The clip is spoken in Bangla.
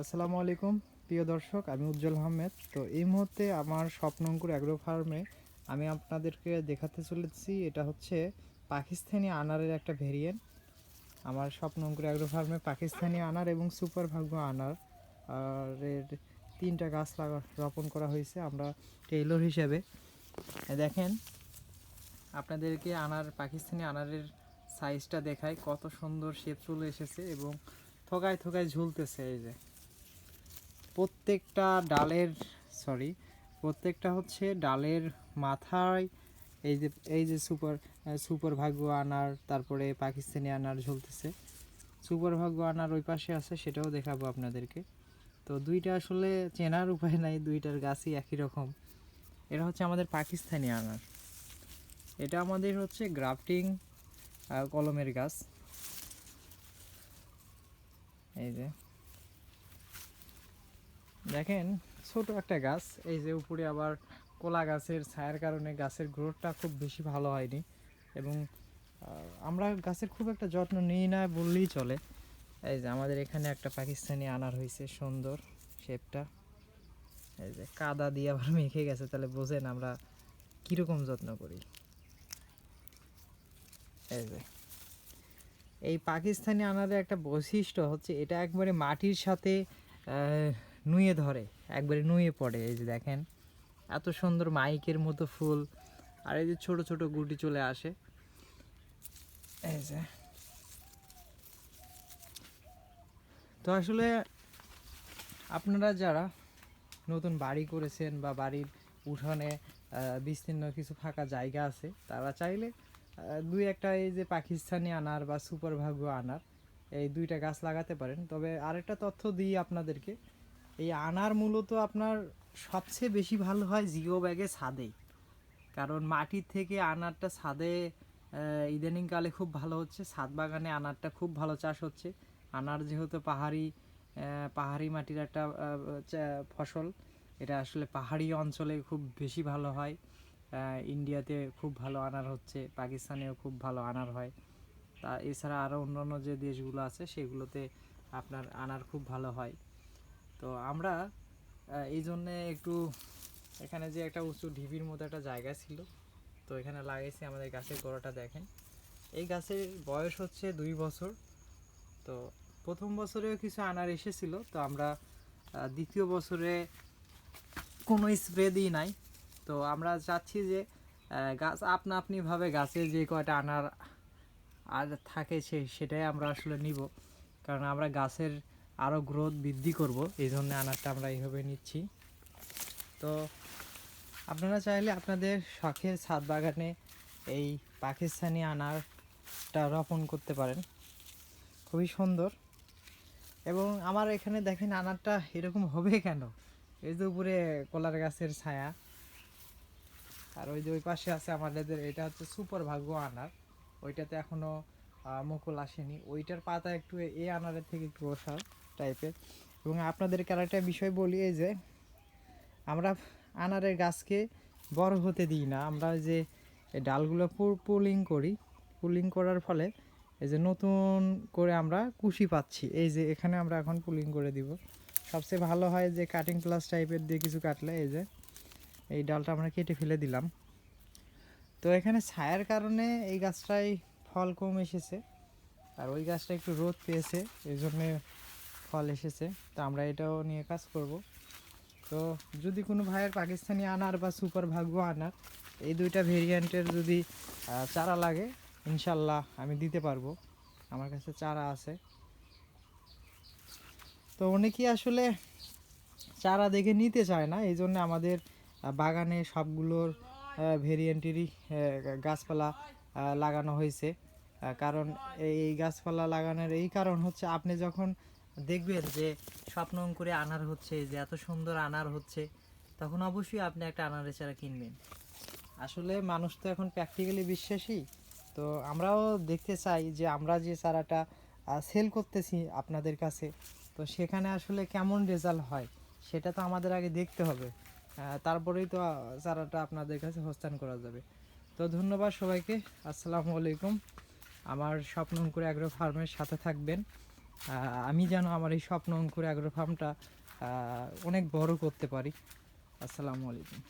আসসালামু আলাইকুম, প্রিয় দর্শক, আমি উজ্জ্বল আহমেদ। তো এই মুহূর্তে আমার স্বপ্নঙ্কুর অ্যাগ্রো ফার্মে আমি আপনাদেরকে দেখাতে চলেছি, এটা হচ্ছে পাকিস্তানি আনারের একটা ভেরিয়েন্ট। আমার স্বপ্নঙ্কুর অ্যাগ্রো ফার্মে পাকিস্তানি আনার এবং সুপার ভাগ্য আনার এর তিনটা গাছ লাগা, রোপণ করা হয়েছে আমরা টেইলর হিসেবে। দেখেন, আপনাদেরকে আনার, পাকিস্তানি আনারের সাইজটা দেখায় কত সুন্দর শেপ চলে এসেছে এবং থোকায় থোকায় ঝুলতেছে এই যে। প্রত্যেকটা ডালের সরি প্রত্যেকটা হচ্ছে ডালের মাথায় এই যে এই যে সুপার সুপার ভাগ্য আনার, তারপরে পাকিস্তানি আনার ঝুলতেছে। সুপার ভাগ্য আনার ওই পাশে আছে, সেটাও দেখাবো আপনাদেরকে। তো দুইটা আসলে চেনার উপায় নাই, দুইটার গাছই একই রকম। এটা হচ্ছে আমাদের পাকিস্তানি আনার। এটা আমাদের হচ্ছে গ্রাফটিং কলমের গাছ। এই যে। দেখেন, ছোট একটা গাছ। এই যে উপরে আবার কলা গাছের ছায়ার কারণে গাছের গ্রোথটা খুব বেশি ভালো হয়নি এবং আমরা গাছের খুব একটা যত্ন নিই না বললেই চলে। এই যে আমাদের এখানে একটা পাকিস্তানি আনার হয়েছে, সুন্দর শেপটা। এই যে কাদা দিয়ে আবার মেখে গেছে, তাহলে বোঝেন আমরা কীরকম যত্ন করি। এই যে, এই পাকিস্তানি আনারের একটা বৈশিষ্ট্য হচ্ছে এটা একবারে মাটির সাথে নুয়ে ধরে, একবারে নুয়ে পড়ে। এই যে দেখেন, এত সুন্দর মাইকের মতো ফুল। আর এই যে ছোট ছোট গুটি চলে আসে। এই যে। তো আসলে আপনারা যারা নতুন বাড়ি করেছেন বা বাড়ির উঠানে বিস্তীর্ণ কিছু ফাঁকা জায়গা আছে, তারা চাইলে দুই একটা এই যে পাকিস্তানি আনার বা সুপার আনার, এই দুইটা গাছ লাগাতে পারেন। তবে আরেকটা তথ্য দিই আপনাদেরকে এই আনার মূলত আপনার সবচেয়ে বেশি ভালো হয় জিও ব্যাগে ছাদেই কারণ মাটির থেকে আনারটা ছাদে ইদানিংকালে খুব ভালো হচ্ছে। ছাদ বাগানে আনারটা খুব ভালো চাষ হচ্ছে। আনার যেহেতু পাহাড়ি পাহাড়ি মাটির একটা ফসল, এটা আসলে পাহাড়ি অঞ্চলে খুব বেশি ভালো হয়। ইন্ডিয়াতে খুব ভালো আনার হচ্ছে, পাকিস্তানেও খুব ভালো আনার হয়। তা এছাড়া আরও অন্যান্য যে দেশগুলো আছে, সেগুলোতে আপনার আনার খুব ভালো হয়। তো আমরা এই জন্যে একটু এখানে যে একটা উঁচু ঢিবির মতো একটা জায়গা ছিল, তো এখানে লাগাইছি আমাদের গাছের গোড়াটা দেখেন। এই গাছের বয়স হচ্ছে দুই বছর, তো প্রথম বছরেও কিছু আনার এসেছিল, তো আমরা দ্বিতীয় বছরে কোনো স্প্রে দিই নাই। তো আমরা চাচ্ছি যে গাছ আপনা আপনিভাবে গাছে যে কয়টা আনার আর থাকে সেটাই আমরা আসলে নিব। কারণ আমরা গাছের আরও গ্রোথ বৃদ্ধি করব, এই ধরনের আনারটা আমরা এইভাবে নিচ্ছি। তো আপনারা চাইলে আপনাদের শখের ছাদ বাগানে এই পাকিস্তানি আনারটা রোপণ করতে পারেন। খুবই সুন্দর। এবং আমার এখানে দেখেন আনারটা এরকম হবে কেন? এই যে উপরে কলার গাছের ছায়া। আর ওই যে ওই পাশে আছে আমাদের, এটা হচ্ছে সুপার ভাগ্য আনার। ওইটাতে এখনও মুকুল আসেনি। ওইটার পাতা একটু এই আনারের থেকে একটু ওষার টাইপের এবং আপনাদেরকে আরেকটা বিষয় বলি, এই যে আমরা আনারের গাছকে বড় হতে দিই না। আমরা যে ডালগুলো পুলিং করি। পুলিং করার ফলে এই যে নতুন করে আমরা কুশি পাচ্ছি। এই যে এখানে আমরা এখন পুলিং করে দিব। সবচেয়ে ভালো হয় যে কাটিং প্লাস টাইপের দিয়ে কিছু কাটলে এই যে এই ডালটা আমরা কেটে ফেলে দিলাম। তো এখানে ছায়ার কারণে এই গাছটায় ফল কম এসেছে। আর ওই গাছটা একটু রোদ পেয়েছে। এই জন্যে ফল এসেছে, তো আমরা এটাও নিয়ে কাজ করব। তো যদি কোনো ভাইয়ের পাকিস্তানি আনার বা সুপার ভাগ্য আনার, এই দুইটা ভেরিয়েন্টের যদি চারা লাগে, ইনশাল্লাহ আমি দিতে পারব। আমার কাছে চারা আছে। তো অনেকেই আসলে চারা দেখে নিতে চায় না এই জন্য আমাদের বাগানে সবগুলোর ভেরিয়েন্টেরই গাছপালা লাগানো হয়েছে। কারণ এই গাছপালা লাগানোর এই কারণ হচ্ছে, আপনি যখন দেখবেন যে স্বপ্ন করে আনার হচ্ছে, যে এত সুন্দর আনার হচ্ছে, তখন অবশ্যই আপনি একটা আনারের চারা কিনবেন। আসলে মানুষ তো এখন প্র্যাকটিক্যালি বিশ্বাসী। তো আমরাও দেখতে চাই যে আমরা যে চারাটা সেল করতেছি আপনাদের কাছে, তো সেখানে আসলে কেমন রেজাল্ট হয়, সেটা তো আমাদের আগে দেখতে হবে। তারপরেই তো চারাটা আপনাদের কাছে হস্তান করা যাবে। তো ধন্যবাদ সবাইকে, আসসালামু আলাইকুম। আমার স্বপ্ন করে অ্যাগ্রো ফার্মের সাথে থাকবেন। আমি যেন আমার এই স্বপ্ন অঙ্কুর অ্যাগ্রো ফার্মটা অনেক বড় করতে পারি। আসসালামু আলাইকুম।